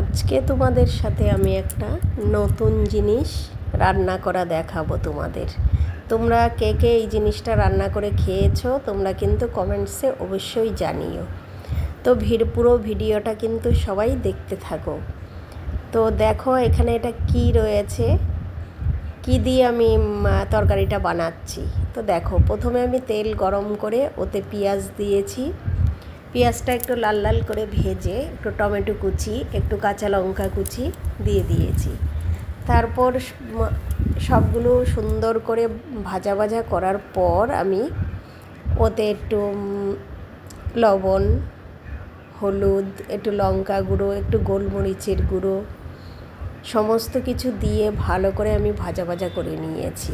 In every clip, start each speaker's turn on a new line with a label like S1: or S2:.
S1: আজকে তোমাদের সাথে আমি একটা নতুন জিনিস রান্না করা দেখাবো তোমাদের। তোমরা কে কে এই জিনিসটা রান্না করে খেয়েছো, তোমরা কিন্তু কমেন্টসে অবশ্যই জানিও। তো ভিড়, পুরো ভিডিওটা কিন্তু সবাই দেখতে থাকো। তো দেখো এখানে এটা কি রয়েছে, কি দিয়ে আমি তরকারিটা বানাচ্ছি। তো দেখো, প্রথমে আমি তেল গরম করে ওতে পেঁয়াজ দিয়েছি। পেঁয়াজটা একটু লাল লাল করে ভেজে একটু টমেটো কুচি, একটু কাঁচা লঙ্কা কুচি দিয়ে দিয়েছি। তারপর সবগুলো সুন্দর করে ভাজা ভাজা করার পর আমি ওতে একটু লবণ, হলুদ, একটু লঙ্কা গুঁড়ো, একটু গোলমরিচের গুঁড়ো, সমস্ত কিছু দিয়ে ভালো করে আমি ভাজা ভাজা করে নিয়েছি।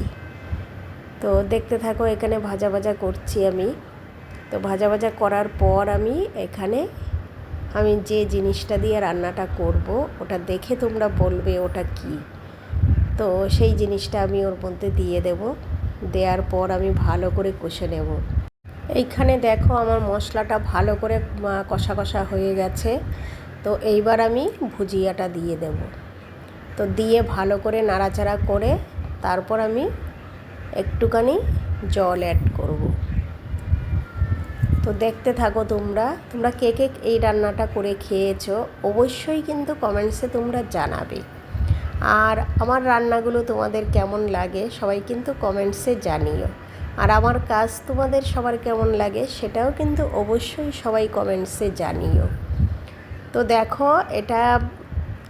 S1: তো দেখতে থাকো এখানে ভাজা ভাজা করছি আমি। তো ভাজা ভাজা করার পর আমি এখানে আমি যে জিনিসটা দিয়ে রান্নাটা করব, ওটা দেখে তোমরা বলবে ওটা কি। তো সেই জিনিসটা আমি ওর মধ্যে দিয়ে দেব, দেওয়ার পর আমি ভালো করে কষে নেব। এইখানে দেখো আমার মশলাটা ভালো করে কষা কষা হয়ে গেছে, তো এইবার আমি ভুজিয়াটা দিয়ে দেব। তো দিয়ে ভালো করে নাড়াচাড়া করে তারপর আমি একটুখানি জল অ্যাড করব। তো দেখতে থাকো তোমরা তোমরা কে কে এই রান্নাটা করে খেয়েছো, অবশ্যই কিন্তু কমেন্টসে তোমরা জানাবে। আর আমার রান্নাগুলো তোমাদের কেমন লাগে সবাই কিন্তু কমেন্টসে জানিও। আর আমার কাজ তোমাদের সবার কেমন লাগে সেটাও কিন্তু অবশ্যই সবাই কমেন্টসে জানিও। তো দেখো, এটা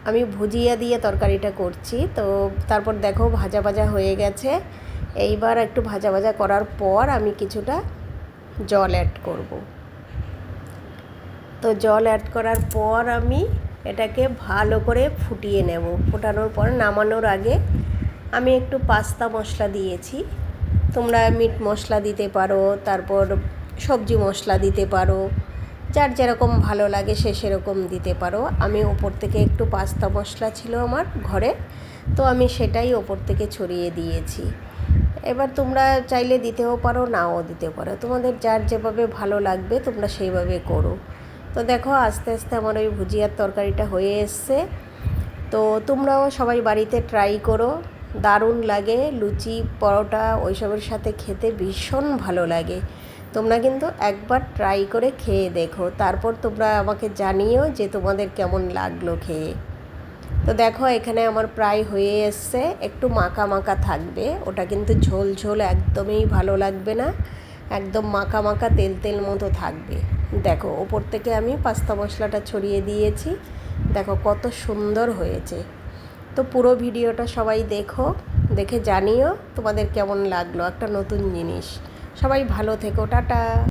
S1: আমি ভুজিয়া দিয়ে তরকারিটা করছি, তো তারপর দেখো ভাজা ভাজা হয়ে গেছে। এইবার একটু ভাজা ভাজা করার পর আমি কিছুটা জল অ্যাড করব। তো জল অ্যাড করার পর আমি এটাকে ভালো করে ফুটিয়ে নেব। ফোটানোর পর নামানোর আগে আমি একটু পাস্তা মশলা দিয়েছি। তোমরা মিট মশলা দিতে পারো, তারপর সবজি মশলা দিতে পারো, যার যেরকম ভালো লাগে সে সেরকম দিতে পারো। আমি ওপর থেকে একটু পাস্তা মশলা ছিল আমার ঘরে, তো আমি সেটাই ওপর থেকে ছড়িয়ে দিয়েছি। এবার তোমরা চাইলে দিতেও পারো, নাও দিতে পারো। তোমাদের যার যেভাবে ভালো লাগবে, তোমরা সেইভাবে করো। তো দেখো, আস্তে আস্তে আমার ওই ভুজিয়ার তরকারিটা হয়ে এসছে। তো তোমরাও সবাই বাড়িতে ট্রাই করো। দারুণ লাগে, লুচি, পরোটা, ওইসবের সাথে খেতে ভীষণ ভালো লাগে। তোমরা কিন্তু একবার ট্রাই করে খেয়ে দেখো। তারপর তোমরা আমাকে জানিও যে তোমাদের কেমন লাগল খেয়ে। তো দেখো, এখানে আমার প্রায় হয়ে এসছে। একটু মাখা মাখা থাকবে। ওটা কিন্তু ঝোল ঝোল একদমই ভালো লাগবে না। একদম মাখা মাখা তেল তেল মতো থাকবে। দেখো, ওপর থেকে আমি পাস্তা মশলাটা ছড়িয়ে দিয়েছি। দেখো, কত সুন্দর হয়েছে। তো পুরো ভিডিওটা সবাই দেখো, দেখে জানিও তোমাদের কেমন লাগল একটা নতুন জিনিস। সবাই ভালো থেকো, টাটা।